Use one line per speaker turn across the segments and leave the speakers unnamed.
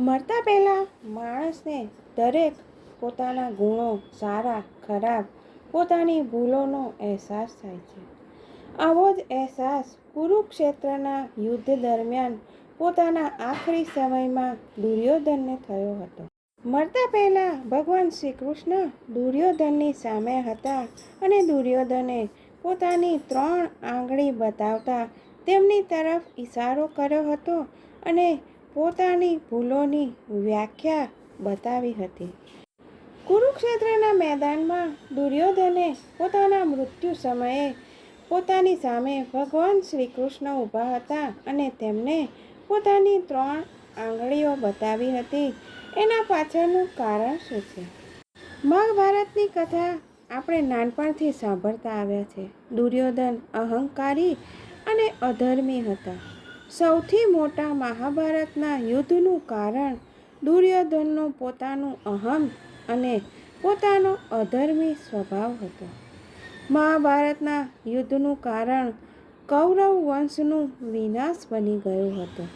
મરતા પહેલાં માણસને દરેક પોતાના ગુણો સારા, ખરાબ, પોતાની ભૂલોનો અહેસાસ થાય છે. આવો જ અહેસાસ કુરુક્ષેત્રના યુદ્ધ દરમિયાન પોતાના આખરી સમયમાં દુર્યોધનને થયો હતો. મરતા પહેલાં ભગવાન શ્રી કૃષ્ણ દુર્યોધનની સામે હતા અને દુર્યોધને પોતાની ત્રણ આંગળી બતાવતા તેમની તરફ ઇશારો કર્યો હતો અને પોતાની ભૂલોની વ્યાખ્યા બતાવી હતી. કુરુક્ષેત્રના મેદાનમાં દુર્યોધને પોતાના મૃત્યુ સમયે પોતાની સામે ભગવાન શ્રી કૃષ્ણ ઊભા હતા અને તેમને પોતાની ત્રણ આંગળીઓ બતાવી હતી. એના પાછળનું કારણ શું છે? મહાભારતની કથા આપણે નાનપણથી સાંભળતા આવ્યા છે. દુર્યોધન અહંકારી અને અધર્મી હતા. સૌથી મોટા મહાભારતના યુદ્ધનું કારણ દુર્યોધનનો પોતાનું અહમ અને પોતાનો અધર્મી સ્વભાવ હતો. મહાભારતના યુદ્ધનું કારણ કૌરવ વંશનું વિનાશ બની ગયું હતું.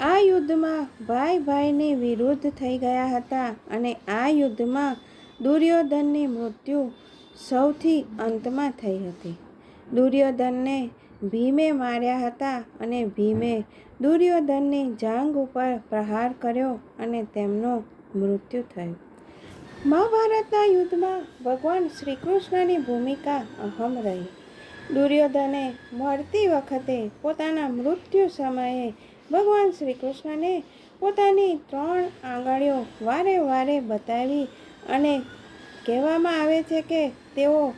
આ યુદ્ધમાં ભાઈ ભાઈની વિરુદ્ધ થઈ ગયા હતા અને આ યુદ્ધમાં દુર્યોધનની મૃત્યુ સૌથી અંતમાં થઈ હતી. દુર્યોધનને ભીમે માર્યા હતા અને ભીમે દુર્યોધનની જાંગ ઉપર પ્રહાર કર્યો અને તેમનું મૃત્યુ થયું. મહાભારતના યુદ્ધમાં ભગવાન શ્રી કૃષ્ણની ભૂમિકા અહમ રહી. દુર્યોધને મરતી વખતે પોતાના મૃત્યુ સમયે ભગવાન શ્રી કૃષ્ણને પોતાની ત્રણ આંગળીઓ વારે વારે બતાવી અને કહેવામાં આવે છે કે તેઓ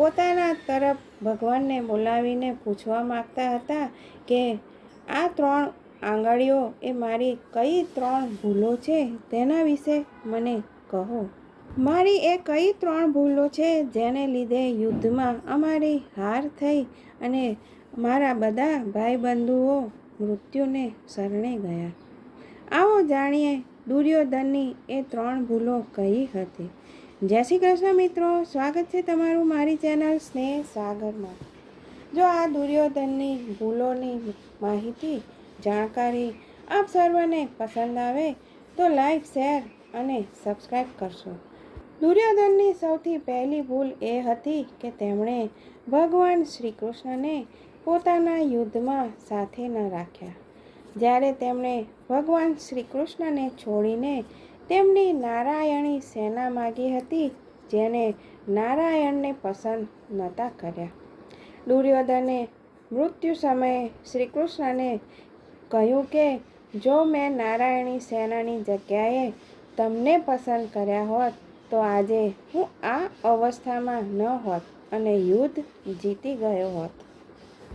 પોતાના તરફ ભગવાનને બોલાવીને પૂછવા માગતા હતા કે, આ ત્રણ આંગળીઓ એ મારી કઈ ત્રણ ભૂલો છે? તેના વિશે મને કહો. મારી એ કઈ ત્રણ ભૂલો છે જેને લીધે યુદ્ધમાં અમારી હાર થઈ અને મારા બધા ભાઈબંધુઓ મૃત્યુને શરણે ગયા? આવો જાણીએ, દુર્યોધનની એ ત્રણ ભૂલો કઈ હતી? જય શ્રી કૃષ્ણ મિત્રો, સ્વાગત છે તમારું મારી ચેનલ સ્નેહ સાગરમાં. જો આ દુર્યોધનની ભૂલોની માહિતી, જાણકારી આપ સર્વને પસંદ આવે, તો લાઈક, શેર અને સબસ્ક્રાઈબ કરશો. દુર્યોધનની સૌથી પહેલી ભૂલ એ હતી કે તેમણે ભગવાન શ્રી કૃષ્ણને પોતાના યુદ્ધમાં સાથે ન રાખ્યા. જ્યારે તેમણે ભગવાન શ્રી કૃષ્ણને છોડીને તેમની નારાયણી સેના માગી હતી જેને નારાયણને પસંદ નહોતા કર્યા. દુર્યોધને મૃત્યુ સમયે શ્રી કૃષ્ણને કહ્યું કે, જો મેં નારાયણી સેનાની જગ્યાએ તમને પસંદ કર્યા હોત, તો આજે હું આ અવસ્થામાં ન હોત અને યુદ્ધ જીતી ગયો હોત.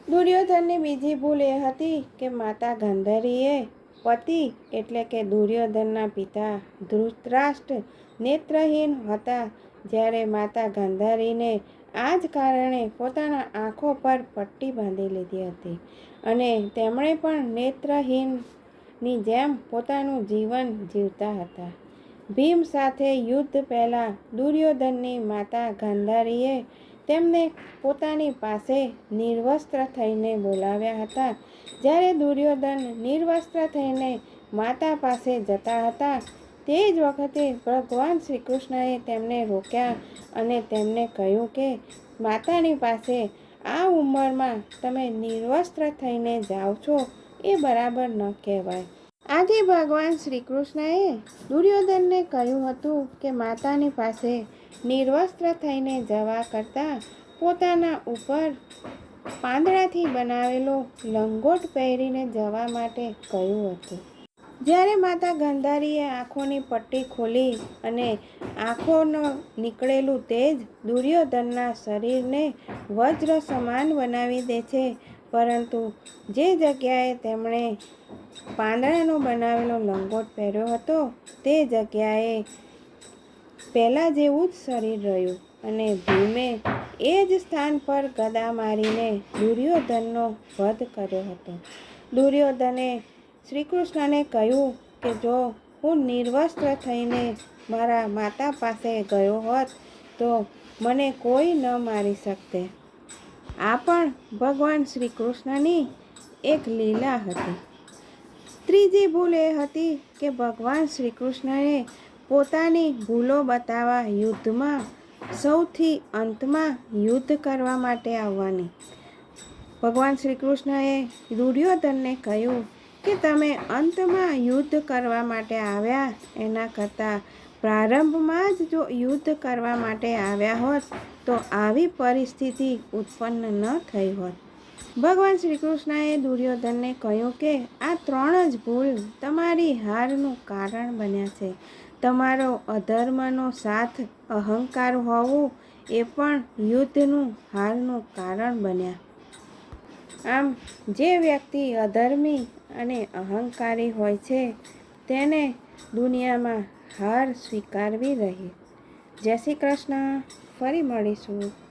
દુર્યોધનની બીજી ભૂલ એ હતી કે માતા ગાંધારીએ પતિ એટલે કે દુર્યોધનના પિતા ધૃતરાષ્ટ્ર નેત્રહીન હતા. જ્યારે માતા ગાંધારીને આ જ કારણે પોતાના આંખો પર પટ્ટી બાંધી લીધી હતી અને તેમણે પણ નેત્રહીનની જેમ પોતાનું જીવન જીવતા હતા. ભીમ સાથે યુદ્ધ પહેલાં દુર્યોધનની માતા ગાંધારીએ તેમને પોતાની પાસે નિર્વસ્ત્ર થઈને બોલાવ્યા હતા. જ્યારે દુર્યોધન નિર્વસ્ત્ર થઈને માતા પાસે જતા હતા, તે જ વખતે ભગવાન શ્રી કૃષ્ણએ તેમને રોક્યા અને તેમને કહ્યું કે, માતાની પાસે આ ઉંમરમાં તમે નિર્વસ્ત્ર થઈને જાઓ છો, એ બરાબર ન કહેવાય. આથી ભગવાન શ્રી કૃષ્ણએ દુર્યોધનને કહ્યું હતું કે માતાની પાસે નિર્વસ્ત્ર થઈને જવા કરતાં પોતાના ઉપર પાંદડાથી બનાવેલો લંગોટ પહેરીને જવા માટે કહ્યું હતું. જ્યારે માતા ગંધારીએ આંખોની પટ્ટી ખોલી અને આંખોનો નીકળેલું તેજ દુર્યોધનના શરીરને વજ્ર સમાન બનાવી દે છે પરંતુ જે જગ્યાએ તેમણે પાંદડાનો બનાવેલો લંગોટ પહેર્યો હતો, તે જગ્યાએ પહેલાં જેવું જ શરીર રહ્યું અને ભીમે એ જ સ્થાન પર ગદા મારીને દુર્યોધનનો વધ કર્યો હતો. દુર્યોધને શ્રી કૃષ્ણને કહ્યું કે, જો હું નિર્વસ્ત્ર થઈને મારા માતા પાસે ગયો હોત, તો મને કોઈ ન મારી શકતે. આ પણ ભગવાન શ્રી કૃષ્ણની એક લીલા હતી. ત્રીજી ભૂલ એ હતી કે ભગવાન શ્રી કૃષ્ણએ પોતાની ભૂલો બતાવવા યુદ્ધમાં સૌથી અંતમાં યુદ્ધ કરવા માટે આવવાની. ભગવાન શ્રી કૃષ્ણએ દુર્યોધનને કહ્યું કે તમે અંતમાં યુદ્ધ કરવા માટે આવ્યા એના કરતાં પ્રારંભમાં જ જો યુદ્ધ કરવા માટે આવ્યા હોત, તો આવી પરિસ્થિતિ ઉત્પન્ન ન થઈ હોત. ભગવાન શ્રી કૃષ્ણએ દુર્યોધનને કહ્યું કે, આ ત્રણ જ ભૂલ તમારી હારનું કારણ બન્યા છે. તમારો અધર્મનો સાથ અહંકાર હોવું એ પણ યુદ્ધનું હારનું કારણ બન્યા. આમ, જે વ્યક્તિ અધર્મી અને અહંકારી હોય છે, તેને દુનિયામાં હાર સ્વીકારવી રહી. જય શ્રી કૃષ્ણ. ફરી મળીશું.